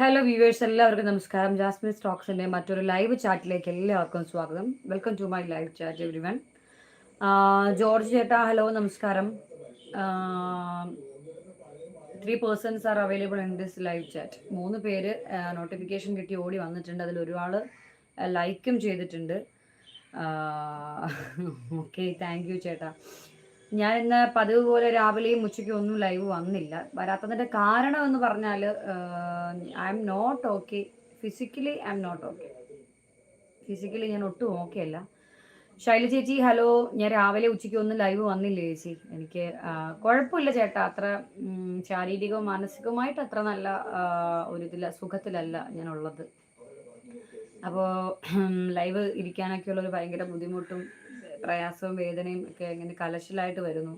Hello viewers എല്ലാവർക്കും നമസ്കാരം. Jasmine സ്റ്റോക്സിന്റെ മറ്റൊരു ലൈവ് ചാറ്റിലേക്ക് എല്ലാവർക്കും സ്വാഗതം. Welcome to my live chat everyone George ചേട്ടാ ഹലോ നമസ്കാരം. Three persons are available in this live chat മൂന്ന് പേര് നോട്ടിഫിക്കേഷൻ കിട്ടി ഓടി വന്നിട്ടുണ്ട്. അതിൽ ഒരുപാട് ലൈക്കും ചെയ്തിട്ടുണ്ട്. ഓക്കെ താങ്ക് യു ചേട്ടാ. ഞാൻ ഇന്ന് പതിവ് പോലെ രാവിലെയും ഉച്ചയ്ക്കും ഒന്നും ലൈവ് വന്നില്ല. വരാത്തതിന്റെ കാരണം എന്ന് പറഞ്ഞാൽ I am not okay physically I am not okay physically ഞാൻ ഒട്ടും ഓക്കെ അല്ല. ശൈല ചേച്ചി ഹലോ ഞാൻ രാവിലെ ഉച്ചയ്ക്ക് ഒന്നും ലൈവ് വന്നില്ല ചേച്ചി? എനിക്ക് കുഴപ്പമില്ല ചേട്ടാ. അത്ര ശാരീരികവും മാനസികവുമായിട്ട് അത്ര നല്ല ഒരു ഇതില സുഖത്തിലല്ല ഞാൻ ഉള്ളത്. അപ്പോൾ ലൈവ് ഇരിക്കാനൊക്കെയുള്ള ഉള്ളൊരു ഭയങ്കര ബുദ്ധിമുട്ടും പ്രയാസവും വേദനയും ഒക്കെ ഇങ്ങനെ കലശലായിട്ട് വരുന്നു.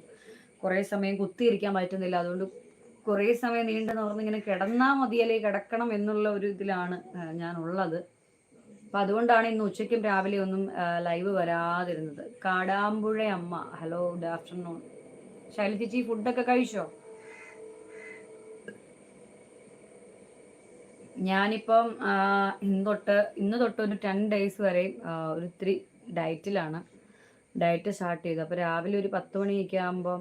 കുറേ സമയം കുത്തിയിരിക്കാൻ പറ്റുന്നില്ല. അതുകൊണ്ട് കുറേ സമയം നീണ്ടു ഇങ്ങനെ കിടന്നാൽ മതിയല്ലേ കിടക്കണം എന്നുള്ള ഒരു ഇതിലാണ് ഞാനുള്ളത്. അപ്പം അതുകൊണ്ടാണ് ഇന്ന് ഉച്ചയ്ക്കും രാവിലെ ഒന്നും ലൈവ് വരാതിരുന്നത്. കാടാമ്പുഴ അമ്മ ഹലോ ഗുഡ് ആഫ്റ്റർനൂൺ ശൈലജിച്ചി ഫുഡൊക്കെ കഴിച്ചോ? ഞാനിപ്പം ഇന്ന് തൊട്ട് ഇന്ന് തൊട്ട് ഒരു ടെൻ ഡേയ്സ് വരെ ഒരു ഇത്തിരി ഡയറ്റിലാണ് ഡയറ്റ് സ്റ്റാർട്ട് ചെയ്തു. അപ്പോൾ രാവിലെ ഒരു പത്ത് മണിയൊക്കെ ആകുമ്പം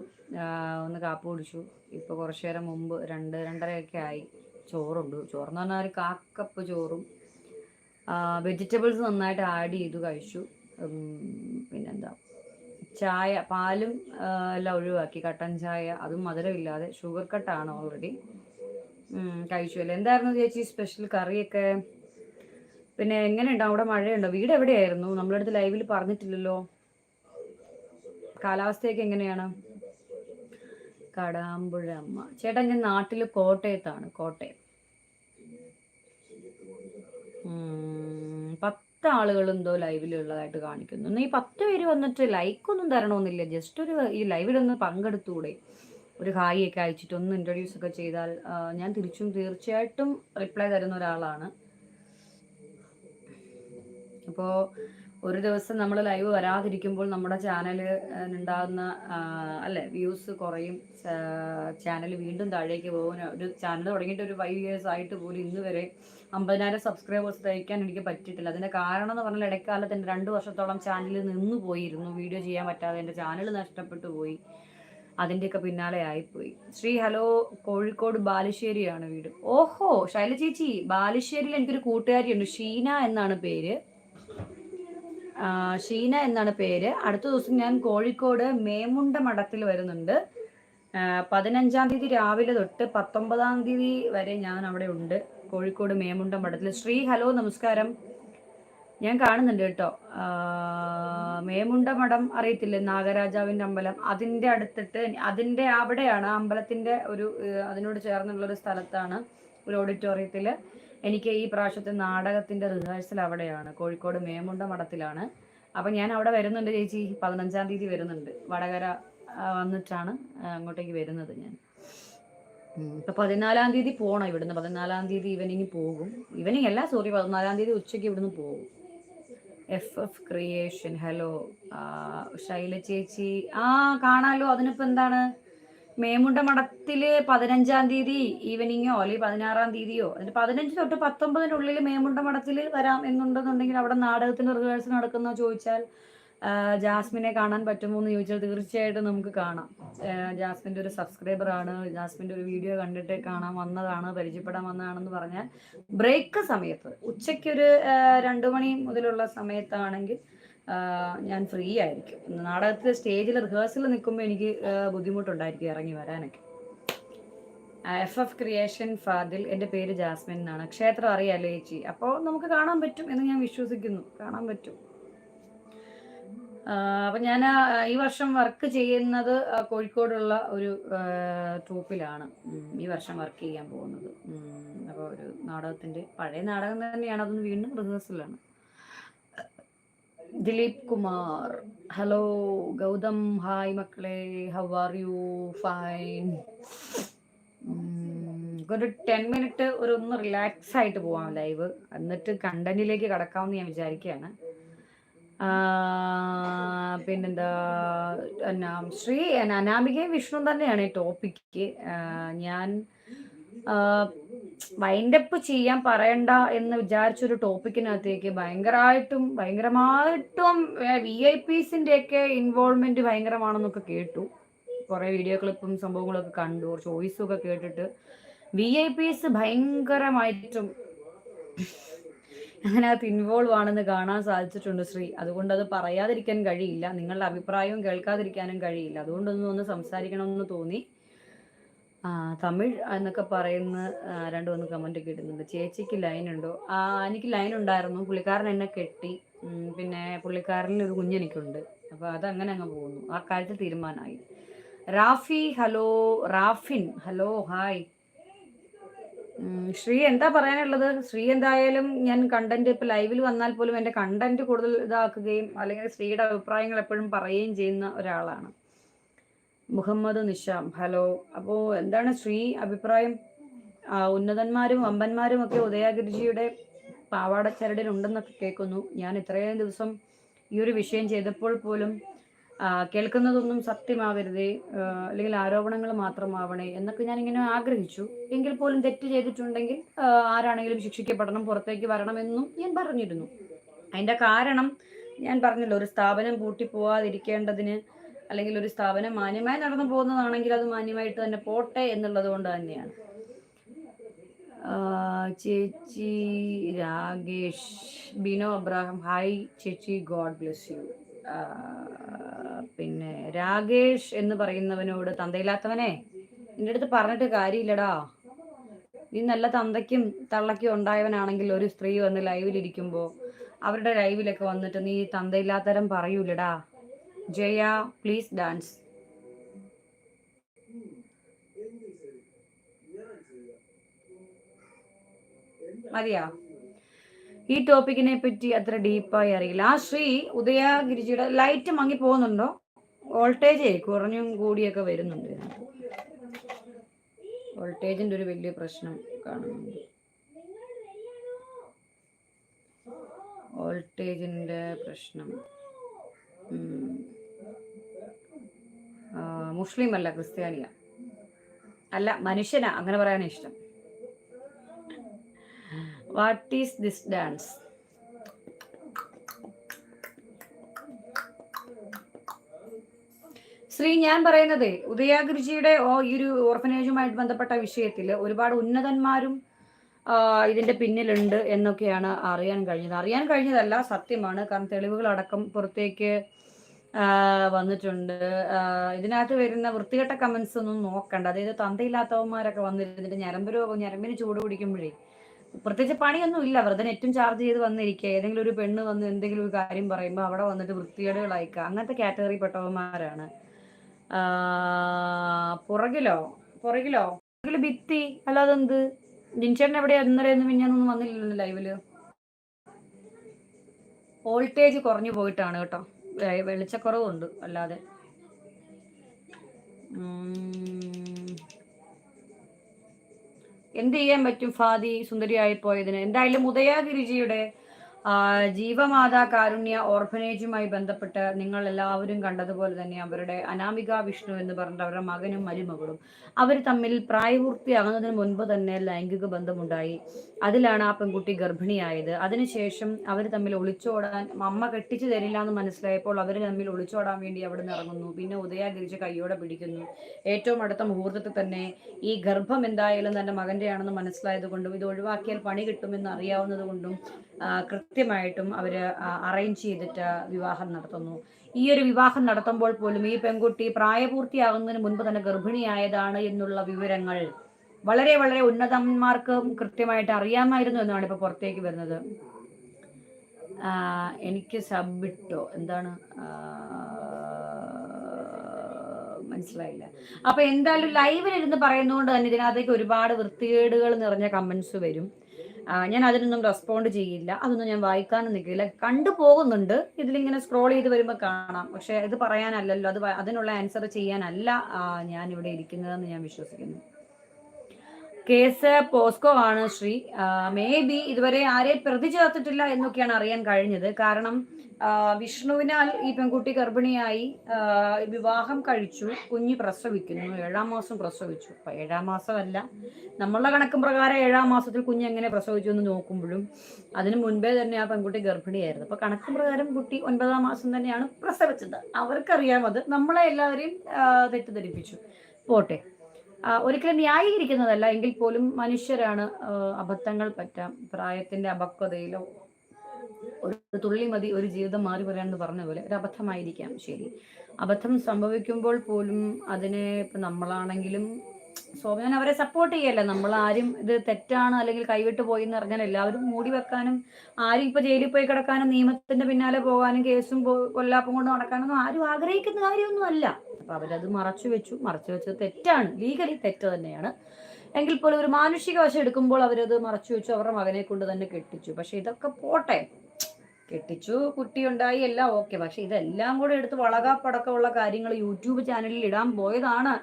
ഒന്ന് കാപ്പ് കുടിച്ചു. ഇപ്പോൾ കുറച്ച് നേരം മുമ്പ് രണ്ട് രണ്ടരയൊക്കെ ആയി. ചോറുണ്ട്. ചോറെന്ന് പറഞ്ഞാൽ ഒരു കാക്കപ്പ് ചോറും വെജിറ്റബിൾസ് നന്നായിട്ട് ആഡ് ചെയ്തു കഴിച്ചു. പിന്നെന്താ? ചായ പാലും എല്ലാം ഒഴിവാക്കി. കട്ടൻ ചായ അതും മധുരമില്ലാതെ ഷുഗർ കട്ടാണ് ഓൾറെഡി കഴിച്ചു. അല്ലേ? എന്തായിരുന്നു ചേച്ചി സ്പെഷ്യൽ കറിയൊക്കെ? പിന്നെ എങ്ങനെയുണ്ടോ? അവിടെ മഴയുണ്ടോ? വീട് എവിടെയായിരുന്നു? നമ്മളടുത്ത് ലൈവിൽ പറഞ്ഞിട്ടില്ലല്ലോ. കാലാവസ്ഥയൊക്കെ എങ്ങനെയാണ്? കടാമ്പുഴ അമ്മ. ചേട്ടാ ഞാൻ നാട്ടിൽ കോട്ടയത്താണ് കോട്ടയം. പത്ത് ആളുകൾ എന്തോ ലൈവിലുള്ളതായിട്ട് കാണിക്കുന്നു. ഈ പത്ത് പേര് വന്നിട്ട് ലൈക്കൊന്നും തരണമെന്നില്ല. ജസ്റ്റ് ഒരു ഈ ലൈവിലൊന്ന് പങ്കെടുത്തൂടെ. ഒരു ഹായ് ഒക്കെ അയച്ചിട്ട് ഒന്ന് ഇൻട്രൊഡ്യൂസ് ഒക്കെ ചെയ്താൽ ഞാൻ തിരിച്ചും തീർച്ചയായിട്ടും റിപ്ലൈ തരുന്ന ഒരാളാണ്. അപ്പോൾ ഒരു ദിവസം നമ്മൾ ലൈവ് വരാതിരിക്കുമ്പോൾ നമ്മുടെ ചാനൽ ഉണ്ടാകുന്ന അല്ലെ വ്യൂസ് കുറയും. ചാനൽ വീണ്ടും താഴേക്ക് പോകും ഒരു ചാനൽ തുടങ്ങിയിട്ട് ഒരു ഫൈവ് ഇയേഴ്സ് ആയിട്ട് പോലും ഇന്ന് വരെ അമ്പതിനായിരം സബ്സ്ക്രൈബേഴ്സ് തയ്ക്കാൻ എനിക്ക് പറ്റിയിട്ടില്ല. അതിന്റെ കാരണം എന്ന് പറഞ്ഞാൽ ഇടയ്ക്കാലത്ത് എന്റെ രണ്ട് വർഷത്തോളം ചാനലിൽ നിന്ന് പോയിരുന്നു. വീഡിയോ ചെയ്യാൻ പറ്റാതെ എന്റെ ചാനൽ നഷ്ടപ്പെട്ടു പോയി. അതിന്റെയൊക്കെ പിന്നാലെ ആയിപ്പോയി. ശ്രീ ഹലോ കോഴിക്കോട് ബാലുശ്ശേരിയാണ് വീട്. ഓഹോ ശൈല ചേച്ചി ബാലുശ്ശേരിയിൽ എനിക്കൊരു കൂട്ടുകാരിയുണ്ട്. ഷീന എന്നാണ് പേര്. ഷീന എന്നാണ് പേര്. അടുത്ത ദിവസം ഞാൻ കോഴിക്കോട് മേമുണ്ട മഠത്തിൽ വരുന്നുണ്ട്. പതിനഞ്ചാം തീയതി രാവിലെ തൊട്ട് പത്തൊമ്പതാം തീയതി വരെ ഞാൻ അവിടെ ഉണ്ട്. കോഴിക്കോട് മേമുണ്ട മഠത്തിൽ. ശ്രീ ഹലോ നമസ്കാരം. ഞാൻ കാണുന്നുണ്ട് കേട്ടോ. മേമുണ്ട മഠം അറിയത്തില്ലേ? നാഗരാജാവിന്റെ അമ്പലം. അതിന്റെ അടുത്തിട്ട് അതിന്റെ അവിടെയാണ് അമ്പലത്തിന്റെ ഒരു അതിനോട് ചേർന്നുള്ള ഒരു സ്ഥലത്താണ് ഒരു ഓഡിറ്റോറിയത്തിൽ എനിക്ക് ഈ പ്രാവശ്യത്തെ നാടകത്തിന്റെ റിഹേഴ്സൽ അവിടെയാണ്. കോഴിക്കോട് മേമുണ്ട മഠത്തിലാണ്. അപ്പം ഞാൻ അവിടെ വരുന്നുണ്ട് ചേച്ചി. പതിനഞ്ചാം തീയതി വരുന്നുണ്ട്. വടകര വന്നിട്ടാണ് അങ്ങോട്ടേക്ക് വരുന്നത് ഞാൻ. ഇപ്പം പതിനാലാം തീയതി പോകണം ഇവിടുന്ന്. പതിനാലാം തീയതി ഈവനിങ് പോകും. ഈവനിങ് അല്ല സോറി പതിനാലാം തീയതി ഉച്ചയ്ക്ക് ഇവിടുന്ന് പോകും. F F creation hello Shaila ചേച്ചി. ആ കാണാലോ. അതിനിപ്പോ എന്താണ്? മേമുണ്ട മഠത്തിൽ പതിനഞ്ചാം തീയതി ഈവനിങ്ങോ അല്ലെങ്കിൽ പതിനാറാം തീയതിയോ? അതിന് പതിനഞ്ച് തൊട്ട് പത്തൊമ്പതിനുള്ളിൽ മേമുണ്ട മഠത്തിൽ വരാം എന്നുണ്ടെന്നുണ്ടെങ്കിൽ അവിടെ നാടകത്തിന്റെ റിഹേഴ്സൽ നടക്കുന്ന ചോദിച്ചാൽ ജാസ്മിനെ കാണാൻ പറ്റുമോ എന്ന് ചോദിച്ചാൽ തീർച്ചയായിട്ടും നമുക്ക് കാണാം. ജാസ്മിന്റെ ഒരു സബ്സ്ക്രൈബർ ആണ്. ജാസ്മിന്റെ ഒരു വീഡിയോ കണ്ടിട്ട് കാണാൻ വന്നതാണ് പരിചയപ്പെടാൻ വന്നതാണെന്ന് പറഞ്ഞാൽ ബ്രേക്ക് സമയത്ത് ഉച്ചയ്ക്കൊരു രണ്ടു മണി മുതലുള്ള സമയത്താണെങ്കിൽ ഞാൻ ഫ്രീ ആയിരിക്കും. നാടകത്തിൽ സ്റ്റേജിൽ റിഹേഴ്സൽ നിൽക്കുമ്പോൾ എനിക്ക് ബുദ്ധിമുട്ടുണ്ടായിരിക്കും ഇറങ്ങി വരാനൊക്കെ. എഫ് എഫ് ക്രിയേഷൻ ഫാദിൽ എന്റെ പേര് ജാസ്മിൻ എന്നാണ്. ക്ഷേത്രം അറിയാലോ ചേച്ചി? അപ്പോൾ നമുക്ക് കാണാൻ പറ്റും എന്ന് ഞാൻ വിശ്വസിക്കുന്നു. കാണാൻ പറ്റും. അപ്പം ഞാൻ ഈ വർഷം വർക്ക് ചെയ്യുന്നത് കോഴിക്കോടുള്ള ഒരു ട്രൂപ്പിലാണ് ഈ വർഷം വർക്ക് ചെയ്യാൻ പോകുന്നത്. അപ്പോൾ ഒരു നാടകത്തിന്റെ പഴയ നാടകം തന്നെയാണ്. അതൊന്ന് വീണ്ടും റിഹേഴ്സലാണ് ദിലീപ് കുമാർ. ഹലോ ഗൗതം. ഹായ് മക്കളെ. ഹൗ ആർ യു ഫൈൻ ഒരു ടെൻ മിനിറ്റ് ഒരു ഒന്ന് റിലാക്സ് ആയിട്ട് പോവാം ലൈവ് എന്നിട്ട് കണ്ടന്റിലേക്ക് കടക്കാമെന്ന് ഞാൻ വിചാരിക്കുകയാണ് പിന്നെന്താ? ശ്രീ അനാമികയും വിഷ്ണു തന്നെയാണ് ഈ ടോപ്പിക്ക് ഞാൻ വൈൻഡപ്പ് ചെയ്യാൻ പറയണ്ട എന്ന് വിചാരിച്ചൊരു ടോപ്പിക്കിനകത്തേക്ക് ഭയങ്കരമായിട്ടും ഭയങ്കരമായിട്ടും വി ഐ പിസിന്റെ ഒക്കെ ഇൻവോൾവ്മെന്റ് ഭയങ്കരമാണെന്നൊക്കെ കേട്ടു. കുറെ വീഡിയോ ക്ലിപ്പും സംഭവങ്ങളൊക്കെ കണ്ടു ചോയ്സും ഒക്കെ കേട്ടിട്ട്. വി ഐ പിസ് ഭയങ്കരമായിട്ടും അതിനകത്ത് ഇൻവോൾവ് ആണെന്ന് കാണാൻ സാധിച്ചിട്ടുണ്ട് ശ്രീ. അതുകൊണ്ട് അത് പറയാതിരിക്കാൻ കഴിയില്ല. നിങ്ങളുടെ അഭിപ്രായവും കേൾക്കാതിരിക്കാനും കഴിയില്ല. അതുകൊണ്ടൊന്നും ഒന്ന് സംസാരിക്കണമെന്ന് തോന്നി. തമിഴ് എന്നൊക്കെ പറയുന്ന രണ്ടു മൂന്ന് കമന്റ് ഒക്കെ ഇടുന്നുണ്ട്. ചേച്ചിക്ക് ലൈൻ ഉണ്ടോ? ആ എനിക്ക് ലൈൻ ഉണ്ടായിരുന്നു. പുള്ളിക്കാരൻ എന്നെ കെട്ടി. പിന്നെ പുള്ളിക്കാരനിൽ ഒരു കുഞ്ഞെനിക്കുണ്ട് അപ്പോൾ അതങ്ങനെ അങ്ങ് പോകുന്നു. ആ കാര്യത്തിൽ തീരുമാനമായി. Rafi hello Rafin hello hi. Sree എന്താ പറയാനുള്ളത്? ശ്രീ എന്തായാലും ഞാൻ കണ്ടന്റ് ഇപ്പൊ ലൈവിൽ വന്നാൽ പോലും എന്റെ കണ്ടന്റ് കൂടുതൽ ഇതാക്കുകയും അല്ലെങ്കിൽ ശ്രീയുടെ അഭിപ്രായങ്ങൾ എപ്പോഴും പറയുകയും ചെയ്യുന്ന ഒരാളാണ്. മുഹമ്മദ് നിഷാം. ഹലോ. അപ്പോൾ എന്താണ് ശ്രീ അഭിപ്രായം? ഉന്നതന്മാരും അമ്പന്മാരും ഒക്കെ ഉദയഗിരിജിയുടെ പാവാടച്ചരടിൽ ഉണ്ടെന്നൊക്കെ കേൾക്കുന്നു. ഞാൻ ഇത്രയും ദിവസം ഈ ഒരു വിഷയം ചെയ്തപ്പോൾ പോലും കേൾക്കുന്നതൊന്നും സത്യമാവരുതേ അല്ലെങ്കിൽ ആരോപണങ്ങൾ മാത്രമാവണേ എന്നൊക്കെ ഞാൻ ഇങ്ങനെ ആഗ്രഹിച്ചു. എങ്കിൽ പോലും തെറ്റ് ചെയ്തിട്ടുണ്ടെങ്കിൽ ആരാണെങ്കിലും ശിക്ഷിക്കപ്പെടണം പുറത്തേക്ക് വരണമെന്നും ഞാൻ പറഞ്ഞിരുന്നു. അതിന്റെ കാരണം ഞാൻ പറഞ്ഞല്ലോ ഒരു സ്ഥാപനം പൂട്ടി പോവാതിരിക്കേണ്ടതിന് അല്ലെങ്കിൽ ഒരു സ്ഥാപനം മാന്യമായി നടന്നു പോകുന്നതാണെങ്കിൽ അത് മാന്യമായിട്ട് തന്നെ പോട്ടെ എന്നുള്ളത് കൊണ്ട് തന്നെയാണ്. ചേച്ചി രാകേഷ് ബിനോ അബ്രാഹം ഹായ് ചേച്ചി ഗോഡ് ബ്ലെസ് യു. പിന്നെ രാകേഷ് എന്ന് പറയുന്നവനോട് തന്തയില്ലാത്തവനെ നിന്റെ അടുത്ത് പറഞ്ഞിട്ട് കാര്യമില്ലടാ. നീ നല്ല തന്തയ്ക്കും തള്ളയ്ക്കും ഉണ്ടായവനാണെങ്കിൽ ഒരു സ്ത്രീ വന്ന് ലൈവിലിരിക്കുമ്പോൾ അവരുടെ ലൈവിലൊക്കെ വന്നിട്ട് നീ തന്തയില്ലാത്തരം പറയൂലടാ ജയ പ്ലീസ് ഡാൻസ് മതിയാ? ഈ ടോപ്പിക്കിനെ പറ്റി അത്ര ഡീപ്പായി അറിയില്ല. ആ ശ്രീ ഉദയഗിരിജിയുടെ ലൈറ്റ് മങ്ങി പോകുന്നുണ്ടോ? വോൾട്ടേജ് കുറഞ്ഞും കൂടിയൊക്കെ വരുന്നുണ്ട് വോൾട്ടേജിന്റെ ഒരു വലിയ പ്രശ്നം കാണുന്നുണ്ട്. വോൾട്ടേജിന്റെ പ്രശ്നം. മുസ്ലിം അല്ല ക്രിസ്ത്യാനിയ. അല്ല മനുഷ്യനാ അങ്ങനെ പറയാനേ ഇഷ്ടം. What is this dance Sree ഞാൻ പറയുന്നത് ഉദയാഗുരുജിയുടെ ഈ ഒരു ഓർഫനേജുമായിട്ട് ബന്ധപ്പെട്ട വിഷയത്തിൽ ഒരുപാട് ഉന്നതന്മാരും ഇതിന്റെ പിന്നിലുണ്ട് എന്നൊക്കെയാണ് അറിയാൻ കഴിഞ്ഞത്. അറിയാൻ കഴിഞ്ഞതല്ല സത്യമാണ്. കാരണം തെളിവുകളടക്കം പുറത്തേക്ക് വന്നിട്ടുണ്ട്. ഇതിനകത്ത് വരുന്ന വൃത്തികെട്ട കമന്റ്സ് ഒന്നും നോക്കണ്ട. അതായത് തന്തയില്ലാത്തവന്മാരൊക്കെ വന്നിരുന്നിട്ട് ഞരമ്പ് രോഗം ഞരമ്പിന് ചൂട് പിടിക്കുമ്പോഴേ പ്രത്യേകിച്ച് പണിയൊന്നും ഇല്ല വെറുതെ നെറ്റും ചാർജ് ചെയ്ത് വന്നിരിക്കുക. ഏതെങ്കിലും ഒരു പെണ്ണ് വന്ന് എന്തെങ്കിലും ഒരു കാര്യം പറയുമ്പോൾ അവിടെ വന്നിട്ട് വൃത്തികേടുകൾ അയക്കുക അങ്ങനത്തെ കാറ്റഗറി പെട്ടവന്മാരാണ്. പുറകിലോ? പുറകിലോ? പുറകിൽ ഭിത്തി. അല്ലാതെ എന്ത് ജിൻചേട്ടൻ എവിടെയാ? ഇന്നലെ ഒന്നും മിഞ്ഞാനൊന്നും വന്നില്ലല്ലോ ലൈവിൽ. വോൾട്ടേജ് കുറഞ്ഞു പോയിട്ടാണ് കേട്ടോ. വെളിച്ചക്കുറവുണ്ട് അല്ലാതെ. എന്ത് ചെയ്യാൻ പറ്റും ഫാദി സുന്ദരിയായി പോയതിന്? എന്തായാലും ഉദയഗിരിജിയുടെ ജീവമാതാ കാരുണ്യ ഓർഫനേജുമായി ബന്ധപ്പെട്ട് നിങ്ങൾ എല്ലാവരും കണ്ടതുപോലെ തന്നെ അവരുടെ അനാമിക വിഷ്ണു എന്ന് പറഞ്ഞിട്ട് അവരുടെ മകനും മരുമകളും അവർ തമ്മിൽ പ്രായപൂർത്തിയാകുന്നതിന് മുൻപ് തന്നെ ലൈംഗിക ബന്ധമുണ്ടായി. അതിലാണ് ആ പെൺകുട്ടി ഗർഭിണിയായത്. അതിനുശേഷം അവർ തമ്മിൽ ഒളിച്ചോടാൻ അമ്മ കെട്ടിച്ചു തരില്ല എന്ന് മനസ്സിലായപ്പോൾ അവർ തമ്മിൽ ഒളിച്ചോടാൻ വേണ്ടി അവിടെ ഇറങ്ങുന്നു. പിന്നെ ഉദയാഗിരിച്ച് കൈയോടെ പിടിക്കുന്നു. ഏറ്റവും അടുത്ത മുഹൂർത്തത്തിൽ തന്നെ ഈ ഗർഭം എന്തായാലും തന്റെ മകന്റെ ആണെന്ന് മനസ്സിലായത് കൊണ്ടും ഇത് ഒഴിവാക്കിയാൽ പണി കിട്ടുമെന്ന് അറിയാവുന്നത് കൊണ്ടും കൃത്യമായിട്ടും അവർ അറേഞ്ച് ചെയ്തിട്ട് വിവാഹം നടത്തുന്നു. ഈ ഒരു വിവാഹം നടത്തുമ്പോൾ പോലും ഈ പെൺകുട്ടി പ്രായപൂർത്തിയാകുന്നതിന് മുൻപ് തന്നെ ഗർഭിണിയായതാണ് എന്നുള്ള വിവരങ്ങൾ വളരെ വളരെ ഉന്നതന്മാർക്ക് കൃത്യമായിട്ട് അറിയാമായിരുന്നു എന്നാണ് ഇപ്പൊ പുറത്തേക്ക് വരുന്നത്. എനിക്ക് സബ്മിട്ടോ എന്താണ്? മനസ്സിലായില്ല. അപ്പൊ എന്തായാലും ലൈവിലിരുന്ന് പറയുന്നതുകൊണ്ട് തന്നെ ഇതിനകത്തേക്ക് ഒരുപാട് വൃത്തികേടുകൾ നിറഞ്ഞ കമന്റ്സ് വരും. ഞാൻ അതിനൊന്നും റെസ്പോണ്ട് ചെയ്യില്ല. അതൊന്നും ഞാൻ വായിക്കാനും നിൽക്കില്ല. കണ്ടു പോകുന്നുണ്ട്. ഇതിലിങ്ങനെ സ്ക്രോൾ ചെയ്ത് വരുമ്പോൾ കാണാം. പക്ഷെ ഇത് പറയാനല്ലല്ലോ. അത് അതിനുള്ള ആൻസർ ചെയ്യാനല്ല ഞാൻ ഇവിടെ ഇരിക്കുന്നതെന്ന് ഞാൻ വിശ്വസിക്കുന്നു. കേസ് പോസ്കോ ആണ് ശ്രീ. മേ ബി ഇതുവരെ ആരെ പ്രതി ചേർത്തിട്ടില്ല എന്നൊക്കെയാണ് അറിയാൻ കഴിഞ്ഞത്. കാരണം വിഷ്ണുവിനാൽ ഈ പെൺകുട്ടി ഗർഭിണിയായി വിവാഹം കഴിച്ചു കുഞ്ഞ് പ്രസവിക്കുന്നു ഏഴാം മാസം പ്രസവിച്ചു. അപ്പൊ ഏഴാം മാസമല്ല. നമ്മളുടെ കണക്കും പ്രകാരം ഏഴാം മാസത്തിൽ കുഞ്ഞ് എങ്ങനെ പ്രസവിച്ചു എന്ന് നോക്കുമ്പോഴും അതിനു മുൻപേ തന്നെ ആ പെൺകുട്ടി ഗർഭിണിയായിരുന്നു. അപ്പൊ കണക്കും പ്രകാരം കുട്ടി ഒൻപതാം മാസം തന്നെയാണ് പ്രസവിച്ചത്. അവർക്കറിയാം അത് നമ്മളെ എല്ലാവരെയും തെറ്റിദ്ധരിപ്പിച്ചു. പോട്ടെ. ഒരിക്കലും ന്യായീകരിക്കുന്നതല്ല. എങ്കിൽ പോലും മനുഷ്യരാണ് അബദ്ധങ്ങൾ പറ്റാം പ്രായത്തിന്റെ അപക്വതയിലോ ഒരു തുള്ളി മതി ഒരു ജീവിതം മാറി വരാമെന്ന് പറഞ്ഞ പോലെ ഒരു അബദ്ധമായിരിക്കാം. ശരി. അബദ്ധം സംഭവിക്കുമ്പോൾ പോലും അതിനെ ഇപ്പൊ നമ്മളാണെങ്കിലും സോ അവരെ സപ്പോർട്ട് ചെയ്യല്ല? നമ്മൾ ആരും ഇത് തെറ്റാണ് അല്ലെങ്കിൽ കൈവിട്ട് പോയി എന്ന് പറഞ്ഞാൽ എല്ലാവരും മൂടി വെക്കാനും ആരും ഇപ്പൊ ജയിലിൽ പോയി കിടക്കാനും നിയമത്തിന്റെ പിന്നാലെ പോകാനും കേസും കൊല്ലാപ്പും കൊണ്ട് നടക്കാനൊന്നും ആരും ആഗ്രഹിക്കുന്ന കാര്യമൊന്നും അല്ല. അപ്പൊ അവരത് മറച്ചു വെച്ചു. മറച്ചു വെച്ചത് തെറ്റാണ്. ലീഗലി തെറ്റ് തന്നെയാണ്. എങ്കിൽ പോലും ഒരു മാനുഷിക വശം എടുക്കുമ്പോൾ അവരത് മറച്ചു വെച്ചു. അവരുടെ മകനെ കൊണ്ട് തന്നെ കെട്ടിച്ചു. പക്ഷെ ഇതൊക്കെ പോട്ടെ. കെട്ടിച്ചു കുട്ടിയുണ്ടായി എല്ലാം ഓക്കെ പക്ഷെ ഇതെല്ലാം കൂടെ എടുത്ത് വളകാപ്പടക്കമുള്ള കാര്യങ്ങൾ യൂട്യൂബ് ചാനലിൽ ഇടാൻ പോയതാണ്.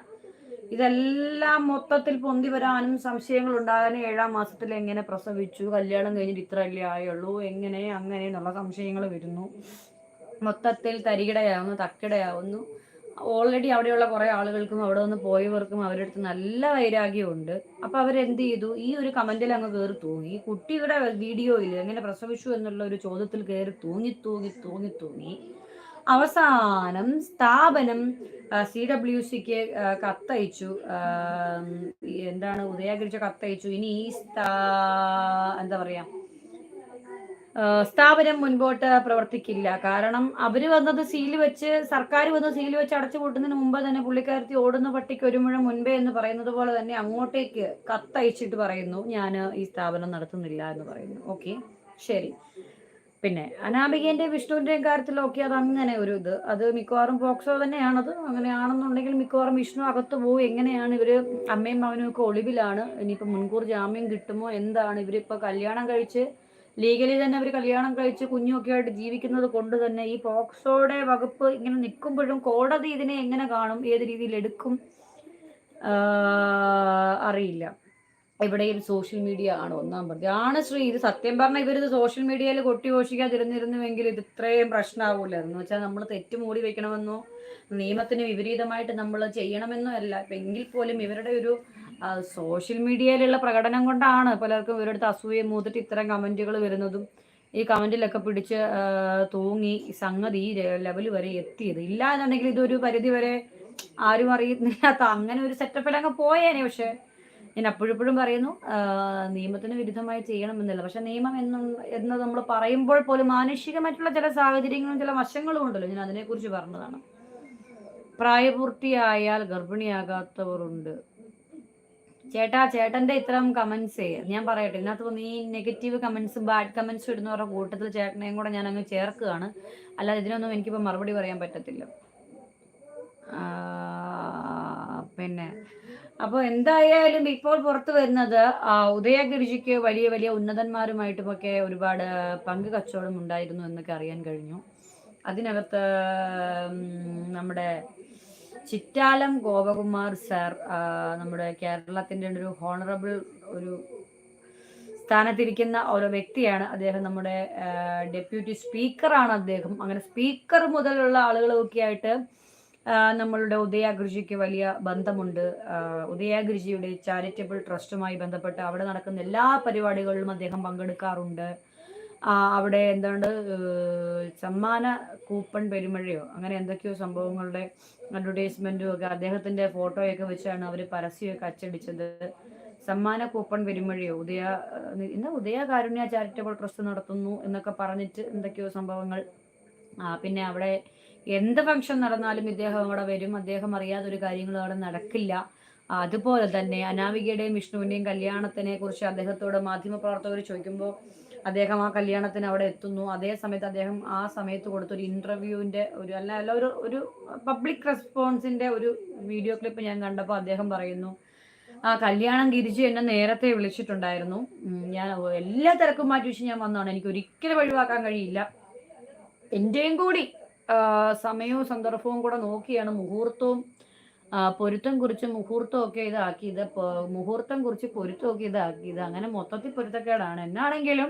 ഇതെല്ലാം മൊത്തത്തിൽ പൊന്തി വരാനും സംശയങ്ങൾ ഉണ്ടാകാനും ഏഴാം മാസത്തിൽ എങ്ങനെ പ്രസവിച്ചു? കല്യാണം കഴിഞ്ഞിട്ട് ഇത്ര അല്ലേ ആയുള്ളൂ? എങ്ങനെ അങ്ങനെ എന്നുള്ള സംശയങ്ങൾ വരുന്നു. മൊത്തത്തിൽ തരികിടയാവുന്നു തക്കിടയാവുന്നു. ഓൾറെഡി അവിടെയുള്ള കുറെ ആളുകൾക്കും അവിടെ നിന്ന് പോയവർക്കും അവരുടെ അടുത്ത് നല്ല വൈരാഗ്യമുണ്ട്. അപ്പൊ അവരെന്ത് ചെയ്തു? ഈ ഒരു കമന്റിൽ അങ്ങ് കയറി തൂങ്ങി. കുട്ടിയുടെ വീഡിയോയിൽ എങ്ങനെ പ്രസവിച്ചു എന്നുള്ള ഒരു ചോദ്യത്തിൽ കയറി തൂങ്ങി തൂങ്ങി തൂങ്ങി തൂങ്ങി. അവസാനം സ്ഥാപനം സി ഡബ്ല്യു സിക്ക് കത്തയച്ചു. എന്താണ് ഉദയാഗിരിച്ച കത്തയച്ചു. ഇനി ഈ സ്ഥാ എന്താ പറയാ സ്ഥാപനം മുൻപോട്ട് പ്രവർത്തിക്കില്ല. കാരണം അവർ വന്നത് സീൽ വെച്ച് സർക്കാർ വന്ന് സീൽ വെച്ച് അടച്ചു പൂട്ടുന്നതിന് മുമ്പ് തന്നെ പുള്ളിക്കാരത്തി ഓടുന്ന പട്ടിക്ക് ഒരു മുഴം മുൻപേ എന്ന് പറയുന്നത് പോലെ തന്നെ അങ്ങോട്ടേക്ക് കത്തയച്ചിട്ട് പറയുന്നു ഞാൻ ഈ സ്ഥാപനം നടത്തുന്നില്ല എന്ന് പറയുന്നു. ഓക്കെ? ശരി. പിന്നെ അനാമികന്റെ വിഷ്ണുവിന്റെയും കാര്യത്തിലൊക്കെ അത് അങ്ങനെ ഒരു ഇത്. അത് മിക്കവാറും പോക്സോ തന്നെയാണത്. അങ്ങനെയാണെന്നുണ്ടെങ്കിൽ മിക്കവാറും വിഷ്ണു അകത്ത് പോകും എങ്ങനെയാണ് ഇവർ അമ്മയും മകനും ഒക്കെ ഒളിവിലാണ്? ഇനിയിപ്പോ മുൻകൂർ ജാമ്യം കിട്ടുമോ? എന്താണ്? ഇവരിപ്പോ കല്യാണം കഴിച്ച് ലീഗലി തന്നെ അവർ കല്യാണം കഴിച്ച് കുഞ്ഞുമൊക്കെ ആയിട്ട് ജീവിക്കുന്നത് കൊണ്ട് തന്നെ ഈ പോക്സോയുടെ വകുപ്പ് ഇങ്ങനെ നിൽക്കുമ്പോഴും കോടതി ഇതിനെ എങ്ങനെ കാണും? ഏത് രീതിയിൽ എടുക്കും? അറിയില്ല. എവിടെയും സോഷ്യൽ മീഡിയ ആണ് ഒന്നാം പ്രതി ആണ് ശ്രീ ഇത് സത്യം പറഞ്ഞാൽ ഇവരിത് സോഷ്യൽ മീഡിയയിൽ കൊട്ടിഘോഷിക്കാതിരുന്നിരുന്നുവെങ്കിൽ ഇത് ഇത്രയും എന്ന് വെച്ചാൽ നമ്മൾ തെറ്റ് മൂടി വെക്കണമെന്നോ നിയമത്തിന് വിപരീതമായിട്ട് നമ്മൾ ചെയ്യണമെന്നോ അല്ല. എങ്കിൽ പോലും ഇവരുടെ ഒരു സോഷ്യൽ മീഡിയയിലുള്ള പ്രകടനം കൊണ്ടാണ് പലർക്കും ഇവരുടെ അസൂയ മൂത്തിട്ട് ഇത്തരം കമന്റുകൾ വരുന്നതും ഈ കമന്റിലൊക്കെ പിടിച്ച് തൂങ്ങി സംഗതി ഈ ലെവൽ വരെ എത്തിയത്. ഇല്ല എന്നുണ്ടെങ്കിൽ ഇതൊരു പരിധി വരെ ആരും അറിയുന്നില്ലാത്ത അങ്ങനെ ഒരു സെറ്റപ്പിൽ അങ്ങ് പോയേനെ. പക്ഷെ ഞാൻ അപ്പോഴെപ്പോഴും പറയുന്നു നിയമത്തിന് വിരുദ്ധമായി ചെയ്യണമെന്നില്ല. പക്ഷെ നിയമം എന്ന് എന്ന് നമ്മൾ പറയുമ്പോൾ പോലും മാനുഷികമായിട്ടുള്ള ചില സാഹചര്യങ്ങളും ചില വശങ്ങളും ഉണ്ടല്ലോ. ഞാൻ അതിനെക്കുറിച്ച് പറഞ്ഞതാണ്. പ്രായപൂർത്തിയായാൽ ഗർഭിണിയാകാത്തവരുണ്ട്. ചേട്ടാ ചേട്ടന്റെ ഇത്തരം കമന്റ്സ് ഞാൻ പറയട്ടെ ഇതിനകത്ത് വന്ന് ഈ നെഗറ്റീവ് കമന്റ്സ് ബാഡ് കമന്റ്സ് ഇടുന്നവരുടെ കൂട്ടത്തിൽ ചേട്ടനെയും കൂടെ ഞാൻ അങ്ങ് ചേർക്കുകയാണ്. അല്ലാതെ ഇതിനൊന്നും എനിക്കിപ്പോൾ മറുപടി പറയാൻ പറ്റത്തില്ല. പിന്നെ അപ്പോൾ എന്തായാലും ഇപ്പോൾ പുറത്തു വരുന്നത് ഉദയഗിരിജിക്ക് വലിയ വലിയ ഉന്നതന്മാരുമായിട്ടുമൊക്കെ ഒരുപാട് പങ്ക് കച്ചവടം ഉണ്ടായിരുന്നു എന്നൊക്കെ അറിയാൻ കഴിഞ്ഞു. അതിനകത്ത് നമ്മുടെ ചിറ്റാലം ഗോപകുമാർ സാർ നമ്മുടെ കേരളത്തിന്റെ ഒരു ഹോണറബിൾ ഒരു സ്ഥാനത്തിരിക്കുന്ന ഒരു വ്യക്തിയാണ്. അദ്ദേഹം നമ്മുടെ ഡെപ്യൂട്ടി സ്പീക്കറാണ് അദ്ദേഹം. അങ്ങനെ സ്പീക്കർ മുതലുള്ള ആളുകളൊക്കെ ആയിട്ട് നമ്മളുടെ ഉദയാഗൃഷിക്ക് വലിയ ബന്ധമുണ്ട്. ആ, ഉദയാഗൃഷിയുടെ ചാരിറ്റബിൾ ട്രസ്റ്റുമായി ബന്ധപ്പെട്ട് അവിടെ നടക്കുന്ന എല്ലാ പരിപാടികളിലും അദ്ദേഹം പങ്കെടുക്കാറുണ്ട്. അവിടെ എന്താണ് സമ്മാന കൂപ്പൺ പെരുമഴയോ അങ്ങനെ എന്തൊക്കെയോ സംഭവങ്ങളുടെ അഡ്വർടൈസ്മെന്റും ഒക്കെ അദ്ദേഹത്തിന്റെ ഫോട്ടോയൊക്കെ വെച്ചാണ് അവർ പരസ്യമൊക്കെ അച്ചടിച്ചത്. സമ്മാന കൂപ്പൺ പെരുമഴയോ ഉദയ ഇന്ന് ഉദയ കാരുണ്യ ചാരിറ്റബിൾ ട്രസ്റ്റ് നടത്തുന്നു എന്നൊക്കെ പറഞ്ഞിട്ട് എന്തൊക്കെയോ സംഭവങ്ങൾ. പിന്നെ അവിടെ എന്ത് ഫംഗ്ഷൻ നടന്നാലും ഇദ്ദേഹം അവിടെ വരും. അദ്ദേഹം അറിയാതെ ഒരു കാര്യങ്ങളും അവിടെ നടക്കില്ല. അതുപോലെ തന്നെ അനാമികയുടെയും വിഷ്ണുവിന്റെയും കല്യാണത്തിനെ കുറിച്ച് അദ്ദേഹത്തോട് മാധ്യമപ്രവർത്തകർ ചോദിക്കുമ്പോൾ അദ്ദേഹം ആ കല്യാണത്തിന് അവിടെ എത്തുന്നു. അതേ സമയത്ത് അദ്ദേഹം ആ സമയത്ത് കൊടുത്ത ഒരു ഇന്റർവ്യൂവിന്റെ ഒരു അല്ല അല്ല ഒരു ഒരു പബ്ലിക് റെസ്പോൺസിന്റെ ഒരു വീഡിയോ ക്ലിപ്പ് ഞാൻ കണ്ടപ്പോൾ അദ്ദേഹം പറയുന്നു ആ കല്യാണം ഗിരിജി എന്നെ നേരത്തെ വിളിച്ചിട്ടുണ്ടായിരുന്നു. ഞാൻ എല്ലാ തിരക്കും മാറ്റി വെച്ച് ഞാൻ വന്നതാണ്. എനിക്ക് ഒരിക്കലും ഒഴിവാക്കാൻ കഴിയില്ല. എന്റെയും കൂടി സമയവും സന്ദർഭവും കൂടെ നോക്കിയാണ് മുഹൂർത്തവും പൊരുത്തം കുറിച്ച് മുഹൂർത്തം ഒക്കെ ഇതാക്കി ഇത് മുഹൂർത്തം കുറിച്ച് പൊരുത്തം ഒക്കെ ഇതാക്കി ഇത് അങ്ങനെ മൊത്തത്തിൽ പൊരുത്തക്കേടാണ്. എന്നാണെങ്കിലും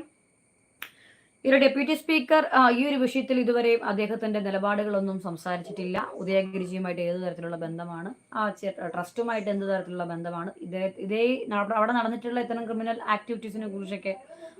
ഇവരുടെ ഡെപ്യൂട്ടി സ്പീക്കർ ഈ ഒരു വിഷയത്തിൽ ഇതുവരെയും അദ്ദേഹത്തിന്റെ നിലപാടുകളൊന്നും സംസാരിച്ചിട്ടില്ല. ഉദയഗിരിജിയുമായിട്ട് ഏത് തരത്തിലുള്ള ബന്ധമാണ്? ആ ട്രസ്റ്റുമായിട്ട് എന്ത് തരത്തിലുള്ള ബന്ധമാണ്? ഇതേ ഇതേ അവിടെ നടന്നിട്ടുള്ള ഇത്തരം ക്രിമിനൽ ആക്ടിവിറ്റീസിനെ കുറിച്ചൊക്കെ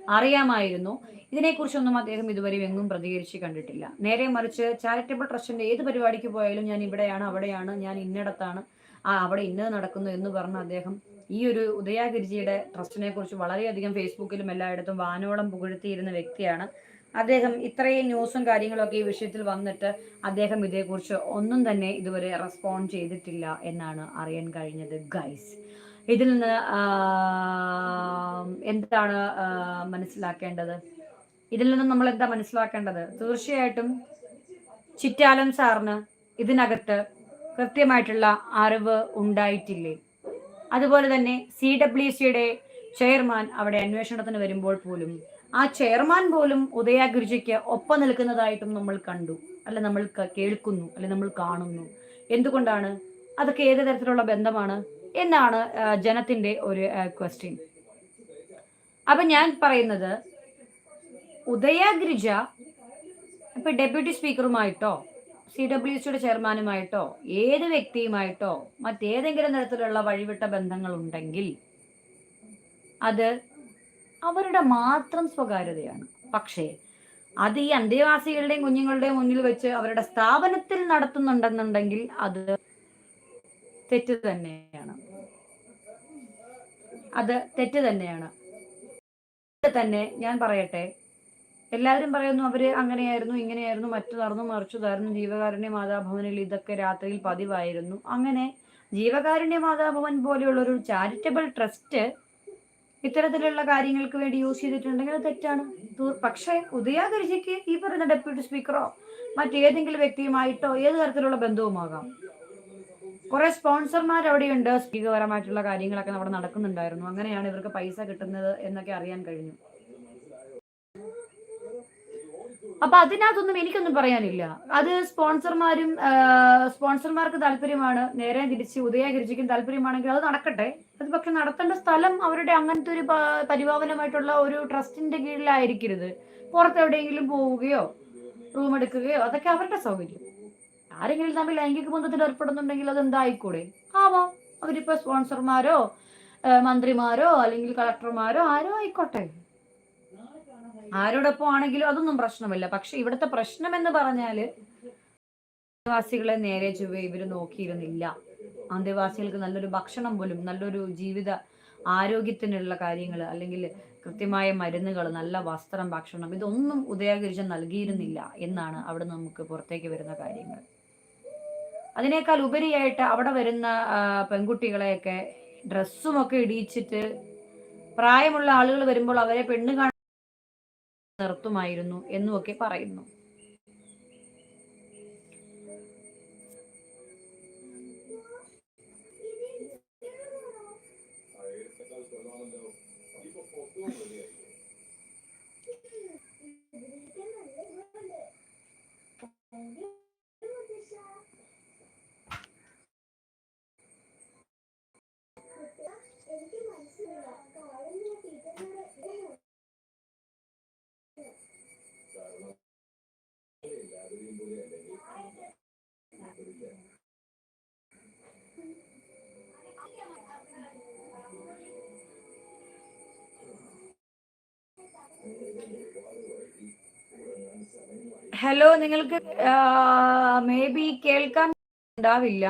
അറിയാമായിരുന്നു. ഇതിനെക്കുറിച്ചൊന്നും അദ്ദേഹം ഇതുവരെ എങ്ങും പ്രതികരിച്ച് കണ്ടിട്ടില്ല. നേരെ മറിച്ച് ചാരിറ്റബിൾ ട്രസ്റ്റിന്റെ ഏത് പരിപാടിക്ക് പോയാലും ഞാൻ ഇവിടെയാണ് അവിടെയാണ് ഞാൻ ഇന്നിടത്താണ് ആ അവിടെ ഇന്നത് നടക്കുന്നു എന്ന് പറഞ്ഞ അദ്ദേഹം ഈ ഒരു ഉദയാഗിരിജിയുടെ ട്രസ്റ്റിനെ കുറിച്ച് വളരെയധികം ഫേസ്ബുക്കിലും എല്ലായിടത്തും വാനോളം പുകഴ്ത്തിയിരുന്ന വ്യക്തിയാണ്. അദ്ദേഹം ഇത്രയും ന്യൂസും കാര്യങ്ങളൊക്കെ ഈ വിഷയത്തിൽ വന്നിട്ട് അദ്ദേഹം ഇതേക്കുറിച്ച് ഒന്നും തന്നെ ഇതുവരെ റെസ്പോണ്ട് ചെയ്തിട്ടില്ല എന്നാണ് അറിയാൻ കഴിഞ്ഞത് ഗൈസ്. ഇതിൽ നിന്ന് എന്താണ് മനസ്സിലാക്കേണ്ടത്? ഇതിൽ നിന്ന് നമ്മൾ എന്താ മനസ്സിലാക്കേണ്ടത്? തീർച്ചയായിട്ടും ചിറ്റാലം സാറിന് ഇതിനകത്ത് കൃത്യമായിട്ടുള്ള അറിവ് ഉണ്ടായിട്ടില്ലേ? അതുപോലെ തന്നെ സി ഡബ്ല്യു സിയുടെ ചെയർമാൻ അവിടെ അന്വേഷണത്തിന് വരുമ്പോൾ പോലും ആ ചെയർമാൻ പോലും ഉദയ ഗുരുജിക്ക് ഒപ്പം നിൽക്കുന്നതായിട്ടും നമ്മൾ കണ്ടു അല്ല നമ്മൾ കേൾക്കുന്നു അല്ലെ നമ്മൾ കാണുന്നു. എന്തുകൊണ്ടാണ്? അതൊക്കെ ഏത് തരത്തിലുള്ള ബന്ധമാണ്? എന്നാണ് ജനത്തിന്റെ ഒരു ക്വസ്റ്റ്യൻ അപ്പൊ ഞാൻ പറയുന്നത് ഉദയഗ്രിജ ഇപ്പൊ ഡെപ്യൂട്ടി സ്പീക്കറുമായിട്ടോ സി ഡബ്ല്യു സിയുടെ ചെയർമാനുമായിട്ടോ ഏത് വ്യക്തിയുമായിട്ടോ മറ്റേതെങ്കിലും തരത്തിലുള്ള വഴിവിട്ട ബന്ധങ്ങൾ ഉണ്ടെങ്കിൽ അത് അവരുടെ മാത്രം സ്വകാര്യതയാണ്. പക്ഷേ അത് ഈ അന്തേവാസികളുടെയും കുഞ്ഞുങ്ങളുടെയും മുന്നിൽ വെച്ച് അവരുടെ സ്ഥാപനത്തിൽ നടത്തുന്നുണ്ടെന്നുണ്ടെങ്കിൽ അത് തെറ്റ് തന്നെയാണ്. അത് തെറ്റ് തന്നെയാണ്. തന്നെ ഞാൻ പറയട്ടെ. എല്ലാവരും പറയുന്നു അവർ അങ്ങനെയായിരുന്നു ഇങ്ങനെയായിരുന്നു മറ്റു നടന്നു മറിച്ചതായിരുന്നു ജീവകാരുണ്യ മാതാഭവനിൽ ഇതൊക്കെ രാത്രിയിൽ പതിവായിരുന്നു. അങ്ങനെ ജീവകാരുണ്യ മാതാഭവൻ പോലെയുള്ള ഒരു ചാരിറ്റബിൾ ട്രസ്റ്റ് ഇത്തരത്തിലുള്ള കാര്യങ്ങൾക്ക് വേണ്ടി യൂസ് ചെയ്തിട്ടുണ്ടെങ്കിൽ അത് തെറ്റാണ്. പക്ഷേ ഉദയാഗരിജിക്ക് ഈ പറയുന്ന ഡെപ്യൂട്ടി സ്പീക്കറോ മറ്റേതെങ്കിലും വ്യക്തിയുമായിട്ടോ ഏത് തരത്തിലുള്ള ബന്ധവുമാകാം? കുറെ സ്പോൺസർമാർ അവിടെയുണ്ട്. സ്പീകപരമായിട്ടുള്ള കാര്യങ്ങളൊക്കെ അവിടെ നടക്കുന്നുണ്ടായിരുന്നു. അങ്ങനെയാണ് ഇവർക്ക് പൈസ കിട്ടുന്നത് എന്നൊക്കെ അറിയാൻ കഴിഞ്ഞു. അപ്പൊ അതിനകത്തൊന്നും എനിക്കൊന്നും പറയാനില്ല. അത് സ്പോൺസർമാരും സ്പോൺസർമാർക്ക് താല്പര്യമാണ്. നേരെ തിരിച്ച് ഉദയഗിരിജിക്കും താല്പര്യമാണെങ്കിൽ അത് നടക്കട്ടെ. അത് പക്ഷെ നടത്തേണ്ട സ്ഥലം അവരുടെ അങ്ങനത്തെ ഒരു പരിപാവനമായിട്ടുള്ള ഒരു ട്രസ്റ്റിന്റെ കീഴിലായിരിക്കരുത്. പുറത്തെവിടെയെങ്കിലും പോവുകയോ റൂം എടുക്കുകയോ അതൊക്കെ അവരുടെ സൗകര്യം. ആരെങ്കിലും തമ്മിൽ ലൈംഗിക ബന്ധത്തിൽ ഏർപ്പെടുന്നുണ്ടെങ്കിൽ അത് എന്തായിക്കൂടെ ആവാം. അവരിപ്പോ സ്പോൺസർമാരോ മന്ത്രിമാരോ അല്ലെങ്കിൽ കളക്ടർമാരോ ആരോ ആയിക്കോട്ടെ. ആരോടൊപ്പം ആണെങ്കിലും അതൊന്നും പ്രശ്നമില്ല. പക്ഷെ ഇവിടുത്തെ പ്രശ്നം എന്ന് പറഞ്ഞാൽ ആദിവാസികളെ നേരെ ചൊവ്വ ഇവർ നോക്കിയിരുന്നില്ല. ആദിവാസികൾക്ക് നല്ലൊരു ഭക്ഷണം പോലും നല്ലൊരു ജീവിത ആരോഗ്യത്തിനുള്ള കാര്യങ്ങൾ അല്ലെങ്കിൽ കൃത്യമായ മരുന്നുകൾ നല്ല വസ്ത്രം ഭക്ഷണം ഇതൊന്നും ഉദയഗിരിജൻ നൽകിയിരുന്നില്ല എന്നാണ് അവിടെ നമുക്ക് പുറത്തേക്ക് വരുന്ന കാര്യങ്ങൾ. അതിനേക്കാൾ ഉപരിയായിട്ട് അവിടെ വരുന്ന പെൺകുട്ടികളെയൊക്കെ ഡ്രസ്സുമൊക്കെ ഇടിയിച്ചിട്ട് പ്രായമുള്ള ആളുകൾ വരുമ്പോൾ അവരെ പെണ്ണ് കാണാൻ നിർത്തുമായിരുന്നു എന്നുമൊക്കെ പറയുന്നു. ഹലോ നിങ്ങൾക്ക് മേ ബി കേൾക്കാൻ ഉണ്ടാവില്ല.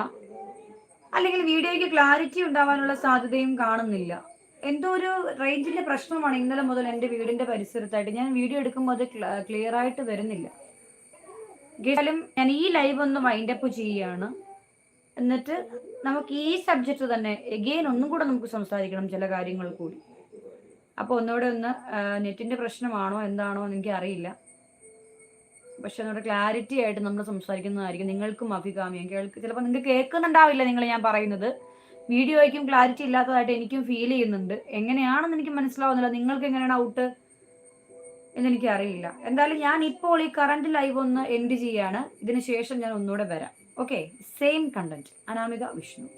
അല്ലെങ്കിൽ വീഡിയോയ്ക്ക് ക്ലാരിറ്റി ഉണ്ടാവാനുള്ള സാധ്യതയും കാണുന്നില്ല. എന്തോ ഒരു റേഞ്ചിന്റെ പ്രശ്നമാണ് ഇന്നലെ മുതൽ എന്റെ വീടിന്റെ പരിസരത്തായിട്ട്. ഞാൻ വീഡിയോ എടുക്കുമ്പോൾ അത് ക്ലിയർ ആയിട്ട് വരുന്നില്ല. കേട്ടാലും ഞാൻ ഈ ലൈവ് ഒന്ന് വൈൻഡപ്പ് ചെയ്യുകയാണ്. എന്നിട്ട് നമുക്ക് ഈ സബ്ജക്റ്റ് തന്നെ എഗെയിൻ ഒന്നും കൂടെ നമുക്ക് സംസാരിക്കണം ചില കാര്യങ്ങൾ കൂടി. അപ്പോൾ ഒന്നുകൂടെ ഒന്ന് നെറ്റിന്റെ പ്രശ്നമാണോ എന്താണോ എന്ന് എനിക്ക് അറിയില്ല. പക്ഷെ അതിനോട് ക്ലാരിറ്റി ആയിട്ട് നമ്മൾ സംസാരിക്കുന്നതായിരിക്കും. നിങ്ങൾക്കും അഭികാമ്യം. കേൾക്ക് ചിലപ്പോൾ നിങ്ങൾക്ക് കേൾക്കുന്നുണ്ടാവില്ല നിങ്ങൾ ഞാൻ പറയുന്നത്. വീഡിയോയ്ക്കും ക്ലാരിറ്റി ഇല്ലാത്തതായിട്ട് എനിക്കും ഫീൽ ചെയ്യുന്നുണ്ട്. എങ്ങനെയാണെന്ന് എനിക്ക് മനസ്സിലാവുന്നില്ല. നിങ്ങൾക്ക് എങ്ങനെയാണ് ഔട്ട് എന്നെനിക്ക് അറിയില്ല. എന്തായാലും ഞാൻ ഇപ്പോൾ ഈ കറണ്ട് ലൈവ് ഒന്ന് എൻഡ് ചെയ്യാണ്. ഇതിനുശേഷം ഞാൻ ഒന്നുകൂടെ വരാം. Okay same content Anamika Vishnu.